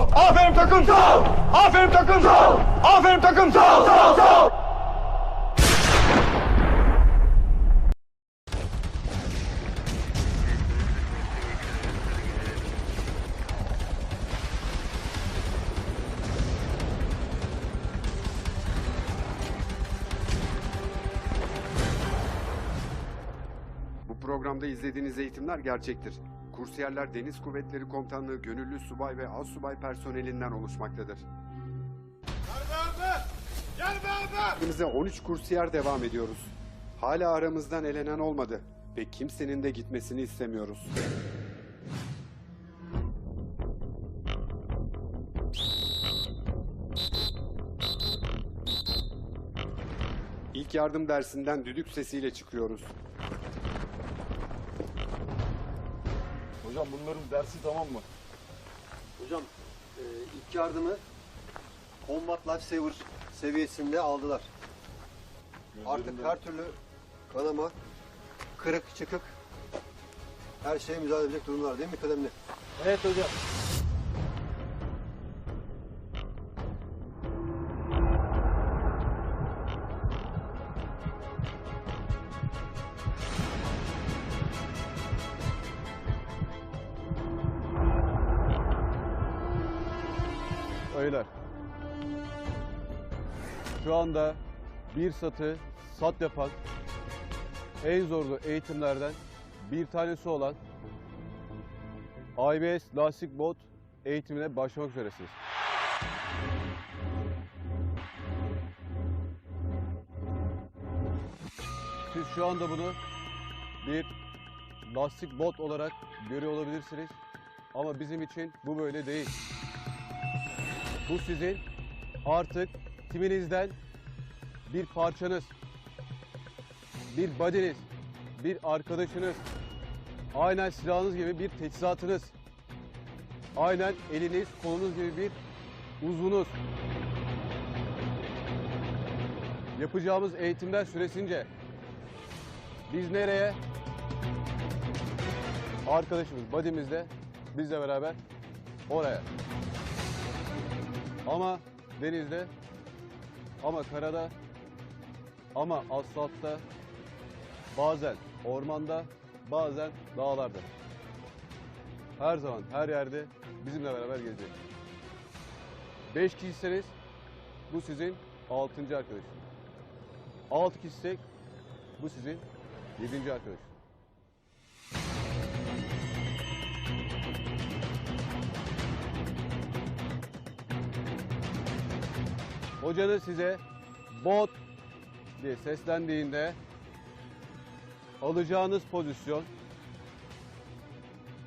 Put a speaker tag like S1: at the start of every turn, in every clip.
S1: Aferin takım sağ. Aferin takım sağ. Aferin takım sağ. Sağ. Sağ
S2: programda izlediğiniz eğitimler gerçektir. Kursiyerler Deniz Kuvvetleri Komutanlığı gönüllü subay ve az subay personelinden oluşmaktadır. Bize 13 kursiyer devam ediyoruz. Hala aramızdan elenen olmadı ve kimsenin de gitmesini istemiyoruz. İlk yardım dersinden düdük sesiyle çıkıyoruz.
S3: Hocam bunların dersi tamam mı?
S4: Hocam e, ilk yardımı Combat Lifesaver seviyesinde aldılar. Artık her türlü kanama, kırık, çıkık her şeye müdahale edecek durumlar değil mi kıdemli?
S3: Evet hocam.
S5: Bir satı sat yapan en zorlu eğitimlerden bir tanesi olan IBS lastik bot eğitimine başlamak üzeresiniz. Siz şu anda bunu bir lastik bot olarak görüyor olabilirsiniz. Ama bizim için bu böyle değil. Bu sizin artık timinizden bir parçanız, bir badiniz, bir arkadaşınız, aynen silahınız gibi bir teçhizatınız, aynen eliniz, kolunuz gibi bir uzvunuz. Yapacağımız eğitimler süresince biz nereye? Arkadaşımız, badimizle, bizle beraber oraya. Ama denizde, ama karada, ama asfaltta, bazen ormanda, bazen dağlarda. Her zaman, her yerde bizimle beraber gelecek. Beş kişiseniz bu sizin altıncı arkadaş. Altı kişisek bu sizin yedinci arkadaş. Hocanız size bot diye seslendiğinde alacağınız pozisyon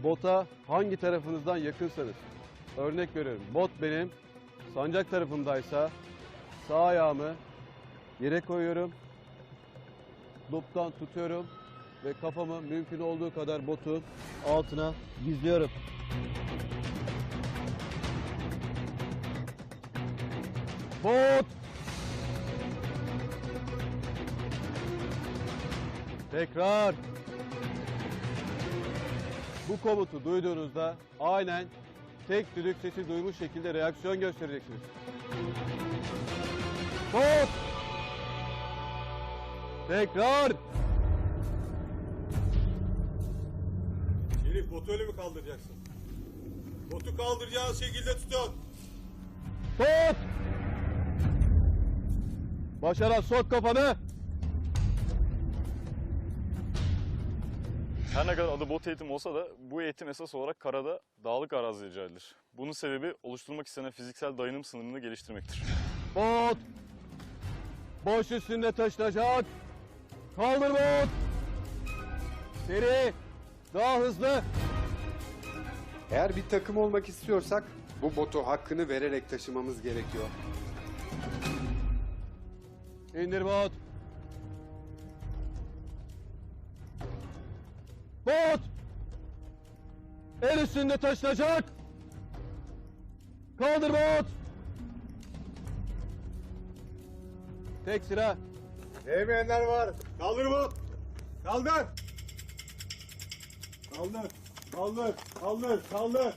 S5: bota hangi tarafınızdan yakınsanız örnek veriyorum bot benim sancak tarafımdaysa sağ ayağımı yere koyuyorum duptan tutuyorum ve kafamı mümkün olduğu kadar botun altına gizliyorum. Bot! Tekrar. Bu komutu duyduğunuzda aynen tek düdük sesi duymuş şekilde reaksiyon göstereceksiniz. Bot! Tekrar.
S3: Şerif botu öyle mi kaldıracaksın? Botu kaldıracağın şekilde tutun.
S5: Tut! Başaran sok kafanı.
S6: Her ne kadar adı bot eğitim olsa da bu eğitim esas olarak karada dağlık arazide icra edilir. Bunun sebebi oluşturulmak istenen fiziksel dayanım sınırını geliştirmektir.
S5: Bot! Boş üstünde taşınacak. Kaldır bot! Seri! Daha hızlı!
S2: Eğer bir takım olmak istiyorsak bu botu hakkını vererek taşımamız gerekiyor.
S5: İndir bot! Bot! El üstünde taşınacak. Kaldır bot! Tek sıra.
S3: Değmeyenler var. Kaldır bot. Kaldır. Kaldır. Kaldır. Kaldır. Kaldır.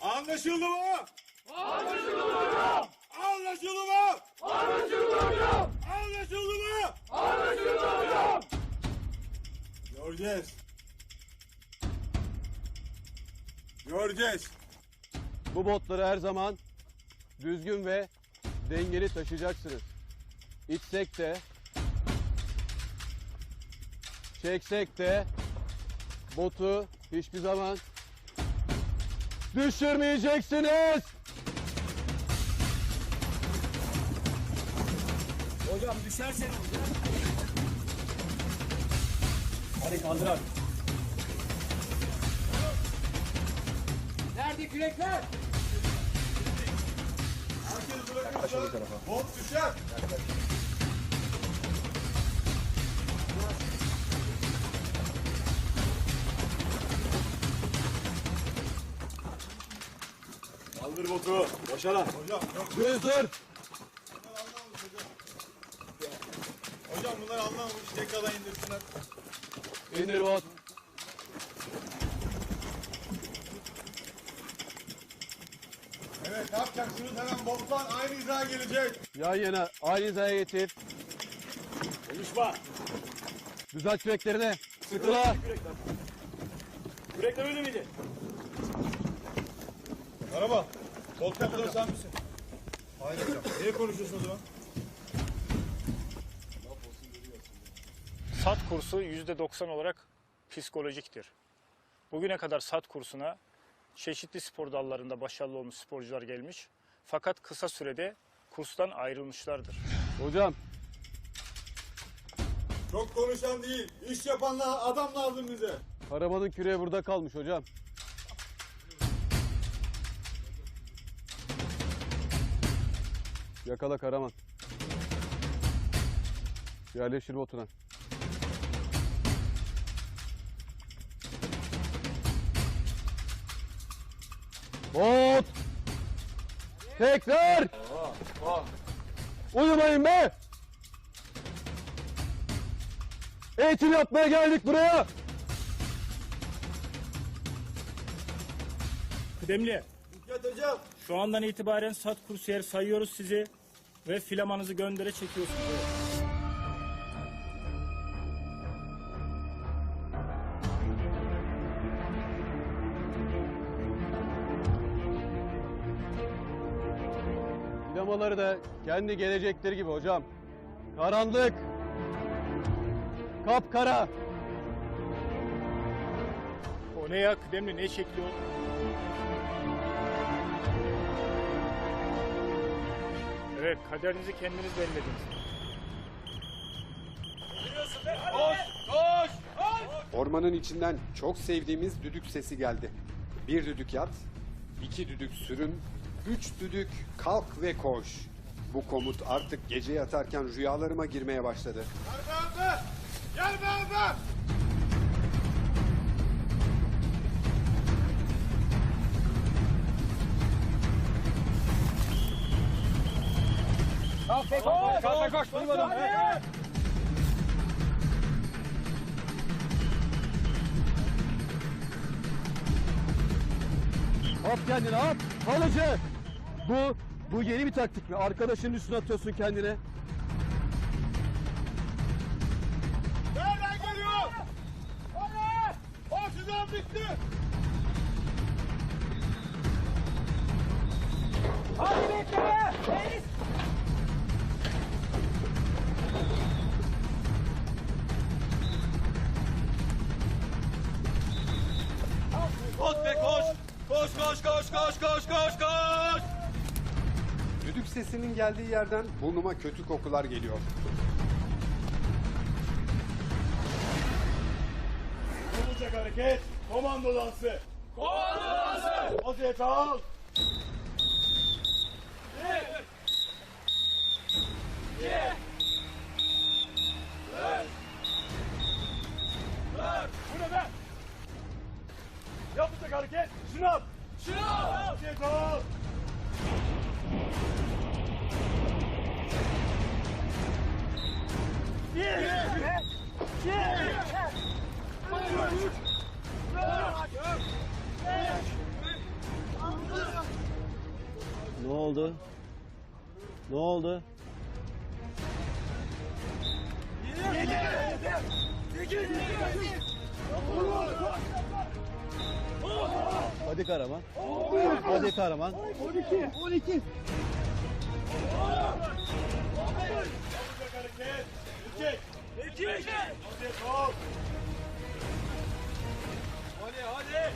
S3: Anlaşıldı mı? Anlaşıldı hocam. Anlaşıldı mı? Anlaşıldı hocam. Anlaşıldı mı? Göreceğiz. Göreceğiz.
S5: Bu botları her zaman düzgün ve dengeli taşıyacaksınız. İtsek de, çeksek de botu hiçbir zaman düşürmeyeceksiniz.
S7: Hocam düşersen Hadi kaldır abi. Nerede kürekler?
S3: Herkes bırakırsa bot düşer. Kaldır botu. Başaran. Hocam yok.
S5: Düz dur.
S3: Hocam bunlar anlamamış. Tekrardan indirsinler.
S5: İndir bot.
S3: Evet ne yapacaksınız? Hemen botlar aynı hizaya gelecek.
S5: Yan yana aynı hizaya getir.
S3: Konuşma.
S5: Düzelt küreklerini. Sıkıla.
S3: Yürekle öyle miydi? Bot kapıda sen misin? Hayır hocam. Niye konuşuyorsun o zaman?
S8: SAT kursu %90 olarak psikolojiktir. Bugüne kadar SAT kursuna çeşitli spor dallarında başarılı olmuş sporcular gelmiş. Fakat kısa sürede kurstan ayrılmışlardır.
S5: Hocam
S3: Çok konuşan değil. iş yapanla adam lazım bize.
S5: arabanın küreği burada kalmış hocam. Yakala Karaman. Yerleştir botuna. Bot! Tekrar! Uyumayın be! Eğitim yapmaya geldik buraya!
S8: Kıdemli,
S3: Dikkat hocam.
S8: şu andan itibaren SAT kursiyer sayıyoruz sizi ve filamanızı göndere çekiyorsunuz.
S5: Sinemaları da kendi gelecekleri gibi hocam. Karanlık. Kapkara.
S8: O ne ya kıdemli ne şekli o? Evet kaderinizi kendiniz belirlediniz.
S2: Ormanın içinden çok sevdiğimiz düdük sesi geldi. Bir düdük yat, iki düdük sürün, üç düdük kalk ve koş. Bu komut artık gece yatarken rüyalarıma girmeye başladı.
S3: Gel be abi. Gel be abi.
S5: At kendini at. Kalıcı. Bu, bu yeni bir taktik mi? Arkadaşının üstüne atıyorsun kendine.
S2: Geldiği yerden burnuma kötü kokular geliyor.
S3: Olacak hareket. Komando dansı. Komando dansı. Vaziyet al. Bu ne be? Yapacak hareket. Şınav. Şınav. Vaziyet al.
S5: Oldu? Ne oldu? Hadi Karaman. Hadi Karaman.
S1: Hadi hadi.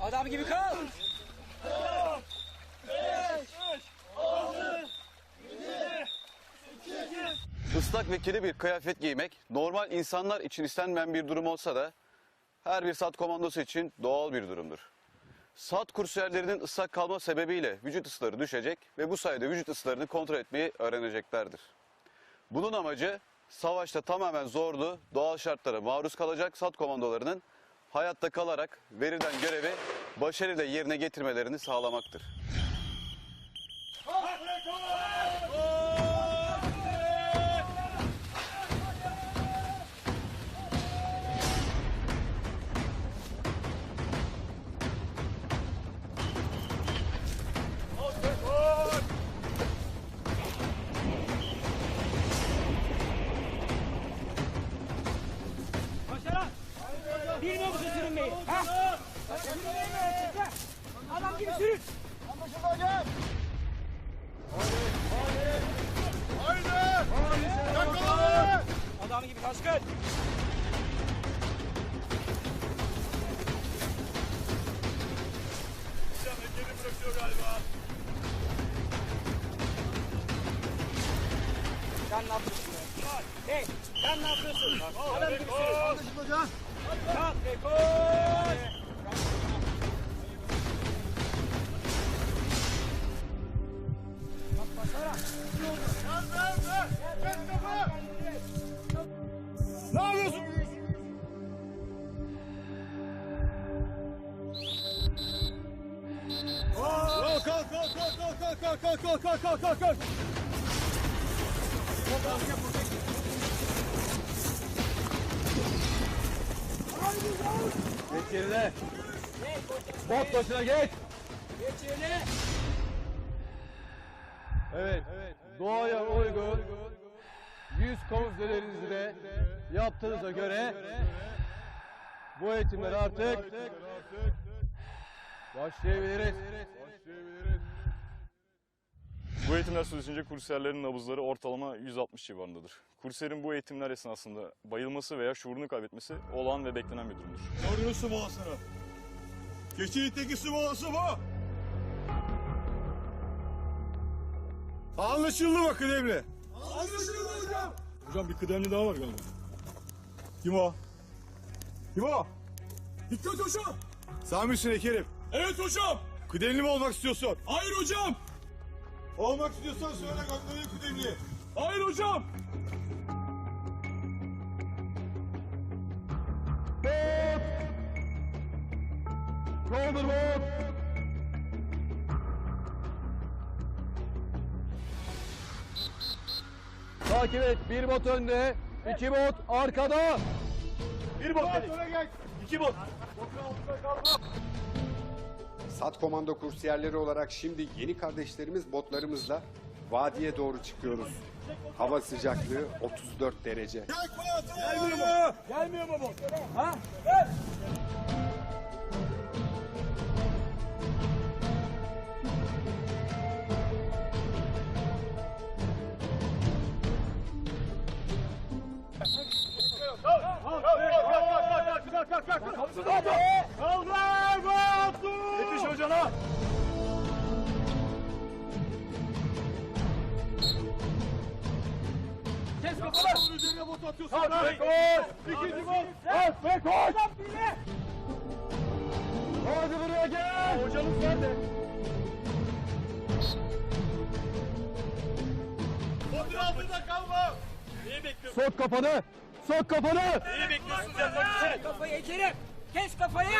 S7: Adam gibi kal.
S5: Islak ve kirli bir kıyafet giymek normal insanlar için istenmeyen bir durum olsa da her bir SAT komandosu için doğal bir durumdur. SAT kursiyerlerinin ıslak kalma sebebiyle vücut ısıları düşecek ve bu sayede vücut ısılarını kontrol etmeyi öğreneceklerdir. Bunun amacı savaşta tamamen zorlu doğal şartlara maruz kalacak SAT komandolarının hayatta kalarak verilen görevi başarıyla yerine getirmelerini sağlamaktır.
S7: Başaran. Adam gibi sürün. Kalk ve koş.
S3: Ne yapıyorsun? Kalk kalk kalk kalk kalk kalk kalk kalk kalk kalk kalk kalk.
S5: Geç yerine. Bot başına geç.
S7: Geç yerine.
S5: Evet. Doğaya uygun 100 konzerlerinizi de yaptığınıza göre bu eğitimler artık başlayabiliriz.
S6: Bu eğitimler süresince kursiyerlerin nabızları ortalama 160 civarındadır. Kursiyerin bu eğitimler esnasında bayılması veya şuurunu kaybetmesi olağan ve beklenen bir durumdur.
S3: Gördünüz su molasını. Keçilik'teki su molası bu. Anlaşıldı mı kıdemli? Anlaşıldı hocam. Hocam bir kıdemli daha var galiba. Kim o? Kim o? Dikkat hocam. Sen misin Ekerim? Evet hocam. Kıdemli mi olmak istiyorsun? Hayır hocam. Olmak istiyorsan söyle göndereyim kıdemliyi. Hayır hocam.
S5: Shoulder bot. Takip et. Bir bot önde. iki bot arkada.
S3: Bir bot öne gel. İki bot.
S2: SAT komando kursiyerleri olarak şimdi yeni kardeşlerimiz botlarımızla vadiye doğru çıkıyoruz. Hava sıcaklığı 34 derece.
S3: Gelmiyor mu?
S7: Gelmiyor mu bu? Ha? Gel.
S3: Yetiş hocana.
S7: Kes kafalar.
S3: Üzerine bot atıyorsun.
S7: Hadi.
S3: koş. İkinci bot. Koş.
S7: Adam bile.
S3: Hadi buraya gel. Hocamız nerede? Botun altında kalma. Neyi bekliyorsun?
S5: Sok kafanı. Sok kafanı.
S3: Neyi bekliyorsun sen?
S7: Kafayı ekerim. Kes kafayı.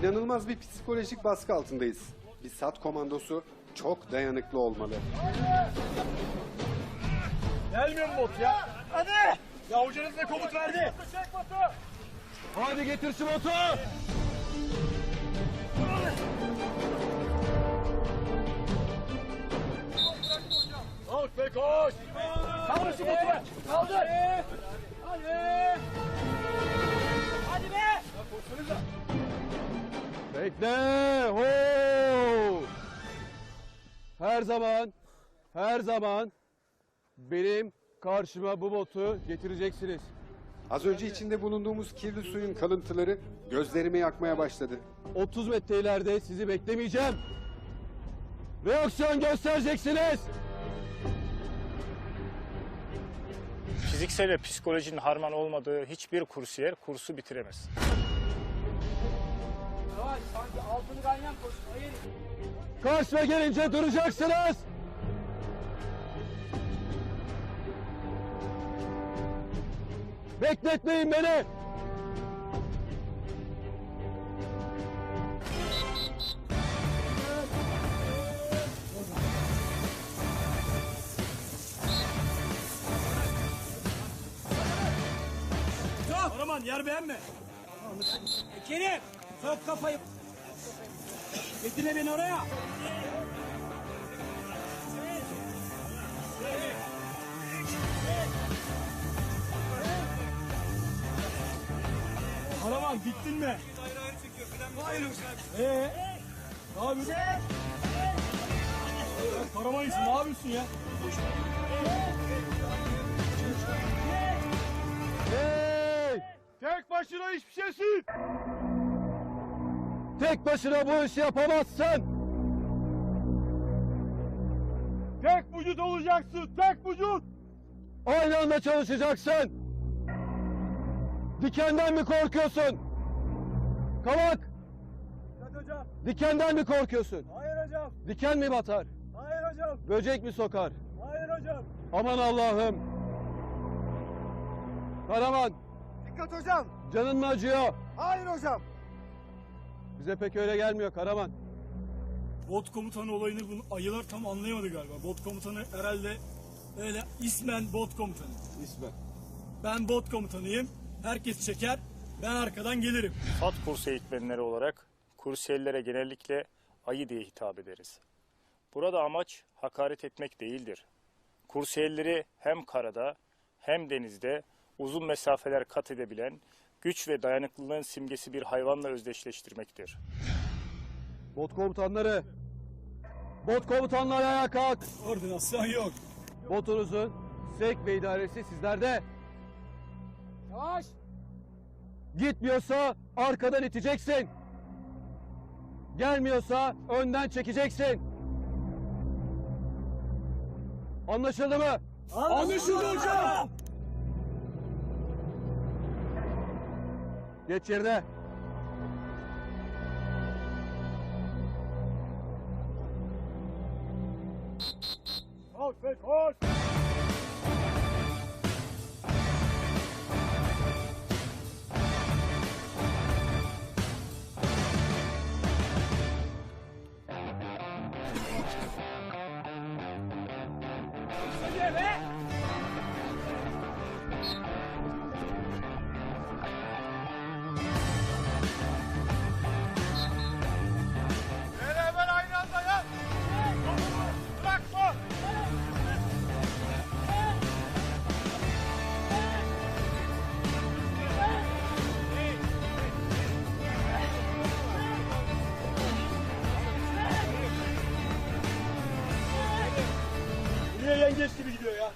S2: İnanılmaz bir psikolojik baskı altındayız. Bir SAT komandosu çok dayanıklı olmalı.
S3: Gelmiyor mu bot ya? Hadi. Ya hocanız ne komut verdi?
S7: Çek botu.
S5: Hadi getir şu botu.
S3: Koş be koş.
S7: Kaldır şu botu. Kaldır. Hadi. Hadi be.
S5: Bekle. Ho! Her zaman, her zaman benim karşıma bu botu getireceksiniz.
S2: Az önce içinde bulunduğumuz kirli suyun kalıntıları gözlerimi yakmaya başladı.
S5: 30 metre ileride sizi beklemeyeceğim. Reaksiyon göstereceksiniz.
S8: Fiziksel ve psikolojinin harman olmadığı hiçbir kursiyer kursu bitiremez.
S7: Yavaş sanki altını ganyan koş. Hayır.
S5: Karşıma gelince duracaksınız. Bekletmeyin beni.
S3: Kahraman yer beğenme.
S7: Kerim. Sok kafayı. Getirme beni oraya.
S3: Kahraman gittin mi? Hayır. Ee? Ne yapıyorsun? Ya Kahraman iyisin ne yapıyorsun ya? Tek başına hiçbir şeysin.
S5: Tek başına bu işi yapamazsın.
S3: Tek vücut olacaksın. Tek vücut.
S5: Aynı anda çalışacaksın. Dikenden mi korkuyorsun? Kavak,
S3: Evet hocam.
S5: dikenden mi korkuyorsun?
S3: Hayır hocam.
S5: Diken mi batar?
S3: Hayır hocam.
S5: Böcek mi sokar?
S3: Hayır hocam.
S5: Aman Allah'ım. Karaman,
S3: Dikkat hocam.
S5: canın mı acıyor?
S3: Hayır hocam.
S5: Bize pek öyle gelmiyor Karaman.
S3: Bot komutanı olayını bunu ayılar tam anlayamadı galiba. Bot komutanı herhalde öyle ismen bot komutanı.
S5: İsmet.
S3: Ben bot komutanıyım. Herkes çeker. Ben arkadan gelirim.
S8: Sat kurs eğitmenleri olarak kursiyerlere genellikle ayı diye hitap ederiz. Burada amaç hakaret etmek değildir. Kursiyerleri hem karada hem denizde uzun mesafeler kat edebilen güç ve dayanıklılığın simgesi bir hayvanla özdeşleştirmektir.
S5: Bot komutanları. Bot komutanları ayağa kalk.
S3: Ordinasyon yok.
S5: Botunuzun sevk ve idaresi sizlerde.
S7: Yavaş.
S5: Gitmiyorsa arkadan iteceksin. Gelmiyorsa önden çekeceksin. Anlaşıldı mı?
S3: Anlaşıldı hocam.
S5: Geç yerine.
S3: Koş be koş.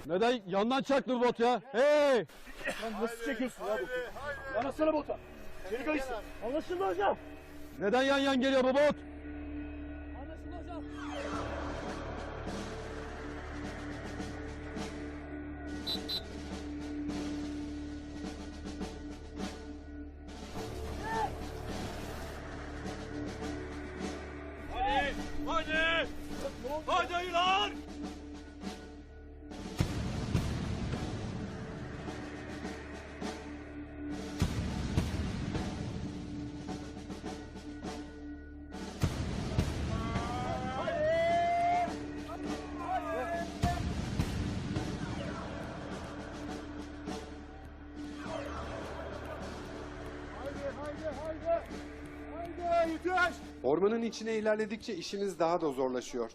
S5: Neden yandan çaktın bot ya? Hey!
S3: Lan nasıl çekiyorsun ya botu? Yanasana bota. Seni kayırsın. Anlaşıldı hocam.
S5: Neden yan yan geliyor bu bot?
S7: Anlaşıldı hocam.
S1: Hadi. Hadi. Hadi lan.
S2: Ormanın içine ilerledikçe işimiz daha da zorlaşıyor.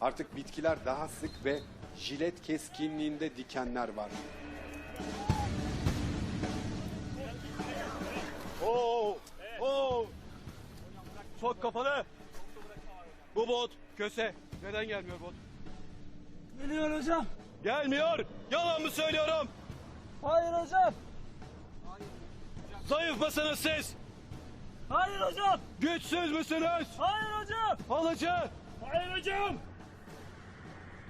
S2: Artık bitkiler daha sık ve jilet keskinliğinde dikenler var.
S1: Oo! Oo! Sok kafanı. Bu bot köse. Neden gelmiyor bot?
S7: Geliyor hocam.
S1: Gelmiyor. Yalan mı söylüyorum?
S7: Hayır hocam.
S1: Zayıf mısınız siz?
S7: Hayır hocam.
S1: Güçsüz müsünüz?
S7: Hayır hocam.
S1: Alıcı.
S7: Hayır hocam.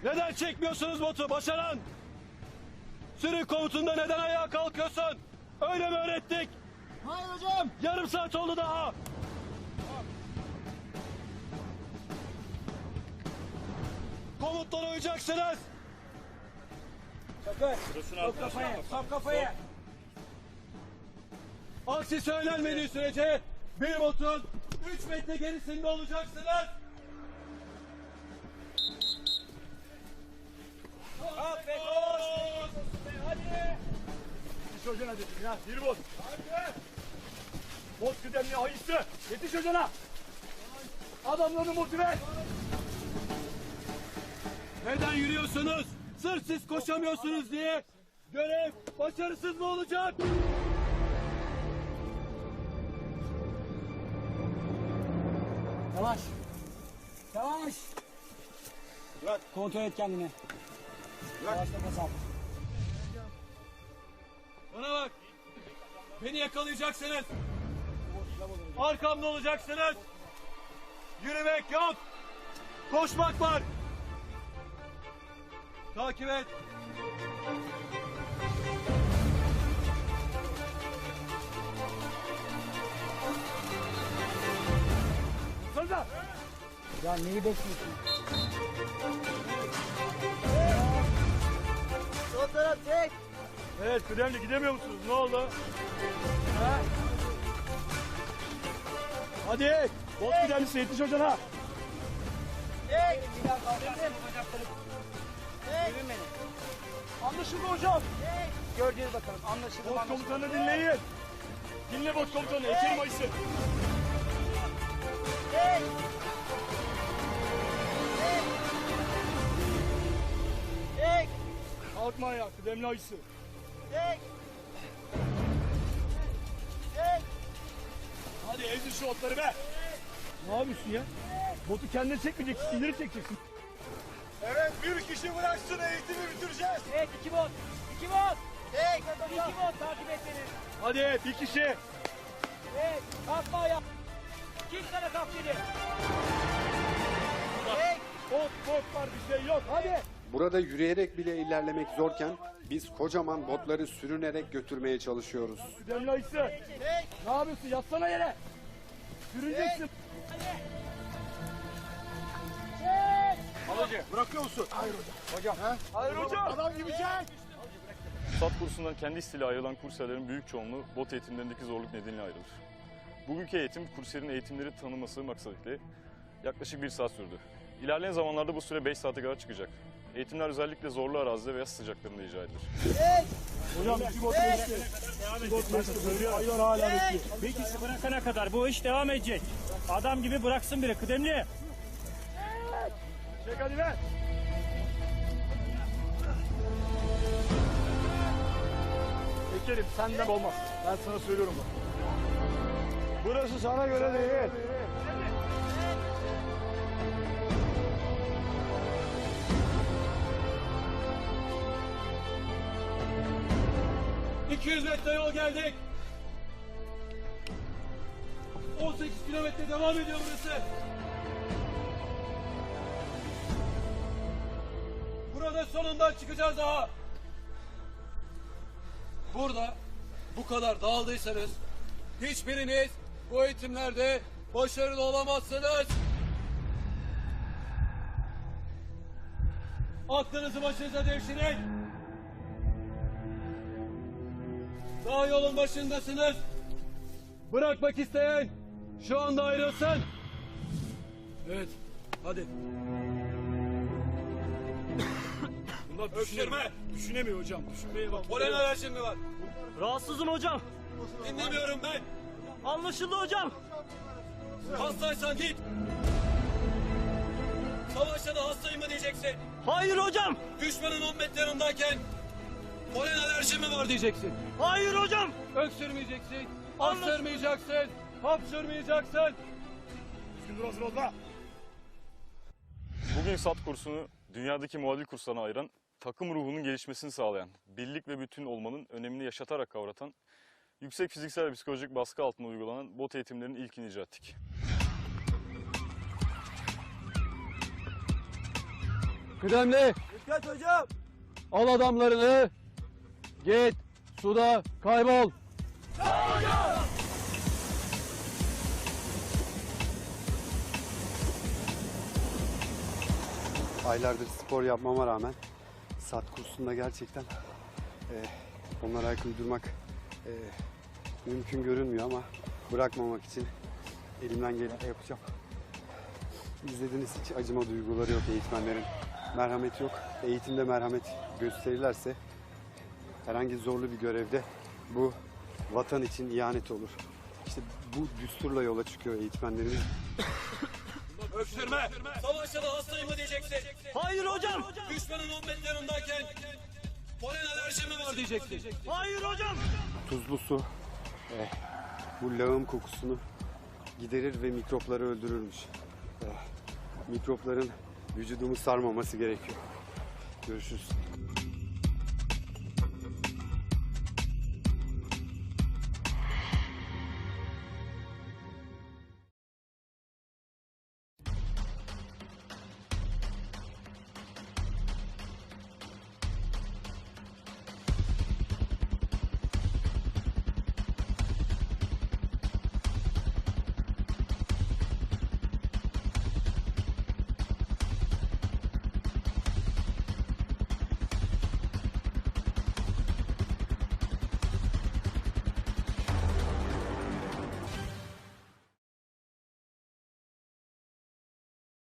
S1: Neden çekmiyorsunuz botu Başaran? Sürü komutunda neden ayağa kalkıyorsun? Öyle mi öğrettik?
S7: Hayır hocam.
S1: Yarım saat oldu daha. Komutlara uyacaksınız.
S7: Sakın. Sok kafaya. Sok kafaya.
S1: Aksi söylenmediği sürece bir botun 3 metre gerisinde olacaksınız.
S7: Kalk. Hadi.
S3: Yetiş hocana ya. Bir bot. Bot kıdemli ayısı. Yetiş hocana. Adamlarını motive.
S1: Neden yürüyorsunuz? Sırf siz koşamıyorsunuz diye. Görev başarısız mı olacak?
S7: Yavaş. Yavaş.
S3: Bırak.
S7: Kontrol et kendini. Yavaş nefes al.
S1: Bana bak. Beni yakalayacaksınız. Arkamda olacaksınız. Yürümek yok. Koşmak var. Takip et.
S3: Sırda.
S7: Ya neyi bekliyorsun? Sol taraf çek.
S3: Evet kıdemli gidemiyor musunuz? Ne oldu? Ha? Hadi. Bot kıdemlisi yetiş hocana.
S7: Çek. Çek. beni.
S3: Anlaşıldı hocam.
S7: Çek. Göreceğiz bakalım. Anlaşıldı
S3: Bot
S7: anlaşıldı.
S3: komutanını dinleyin. Dinle bot komutanı. Ekerim ayısı. Ayağa kıdemli ayısı.
S7: Çek. Çek.
S3: Hadi ezdir şu otları be. Ne yapıyorsun ya? Botu kendine çekmeyeceksin, ileri çekeceksin. Evet, bir kişi bıraksın eğitimi bitireceğiz.
S7: Evet iki bot. İki bot. Çek. İki bot takip et beni.
S3: Hadi bir kişi.
S7: Evet. Kalkma ayağa. Kim sana? Çek.
S3: Bot, bot var bir şey yok. Hadi.
S2: Burada yürüyerek bile ilerlemek zorken biz kocaman botları sürünerek götürmeye çalışıyoruz.
S3: Kıdemli ayısı.
S7: Çek.
S3: Ne yapıyorsun? Yatsana yere. Sürüneceksin.
S7: Çek.
S3: Alıcı, bırakıyor musun? Hayır hocam. Hocam. He? Hayır hocam. Adam gibi çek.
S6: SAT kursundan kendi isteğiyle ayrılan kursiyerlerin büyük çoğunluğu bot eğitimlerindeki zorluk nedeniyle ayrılır. Bugünkü eğitim kursiyerin eğitimleri tanıması maksadıyla yaklaşık bir saat sürdü. İlerleyen zamanlarda bu süre 5 saate kadar çıkacak. Eğitimler özellikle zorlu arazide ve yaz sıcaklarında icra edilir.
S3: Hocam iki bot geçti. İki bot geçti. Hayvan hala bekliyor.
S8: Bir kişi bırakana kadar bu iş devam edecek. Adam gibi bıraksın biri kıdemli.
S3: Çek hadi ver. Ekerim senden olmaz. Ben sana söylüyorum bak. Burası sana göre değil.
S1: Ee, 200 metre yol geldik. 18 kilometre devam ediyor burası. Burada sonundan çıkacağız daha. Burada bu kadar dağıldıysanız hiçbiriniz bu eğitimlerde başarılı olamazsınız. Aklınızı başınıza devşirin. Daha yolun başındasınız. Bırakmak isteyen şu anda ayrılsın. Evet, hadi.
S3: Bunlar
S1: Öksürme.
S3: Düşünemiyor hocam. Düşünmeye bak.
S1: Polen alerjin mi var?
S7: Rahatsızım hocam.
S1: Dinlemiyorum ben.
S7: Anlaşıldı hocam.
S1: Hastaysan git. Savaşta da hastayım mı diyeceksin.
S7: Hayır hocam.
S1: Düşmanın 10 metre yanındayken polen alerjim mi var diyeceksin.
S7: Hayır hocam.
S1: Öksürmeyeceksin, hapşırmayacaksın, hapşırmayacaksın.
S6: Bugün SAT kursunu dünyadaki muadil kurslarına ayıran, takım ruhunun gelişmesini sağlayan, birlik ve bütün olmanın önemini yaşatarak kavratan, yüksek fiziksel ve psikolojik baskı altında uygulanan bot eğitimlerinin ilkini icra ettik.
S5: Kıdemli
S7: Dikkat hocam.
S5: al adamlarını. Git suda kaybol.
S2: Aylardır spor yapmama rağmen sat kursunda gerçekten e, onlara ayak uydurmak e, mümkün görünmüyor ama bırakmamak için elimden geleni yapacağım. İzlediğiniz hiç acıma duyguları yok eğitmenlerin. Merhamet yok. Eğitimde merhamet gösterirlerse herhangi zorlu bir görevde bu vatan için ihanet olur. İşte bu düsturla yola çıkıyor eğitmenlerimiz.
S1: Öksürme. Savaşta da hastayım mı diyeceksin.
S7: Hayır hocam.
S1: Düşmanın 10 metre yanındayken polen alerjim mi var diyeceksin.
S7: Hayır hocam.
S2: tuzlu su eh, bu lağım kokusunu giderir ve mikropları öldürürmüş. Eh, mikropların vücudumu sarmaması gerekiyor. Görüşürüz.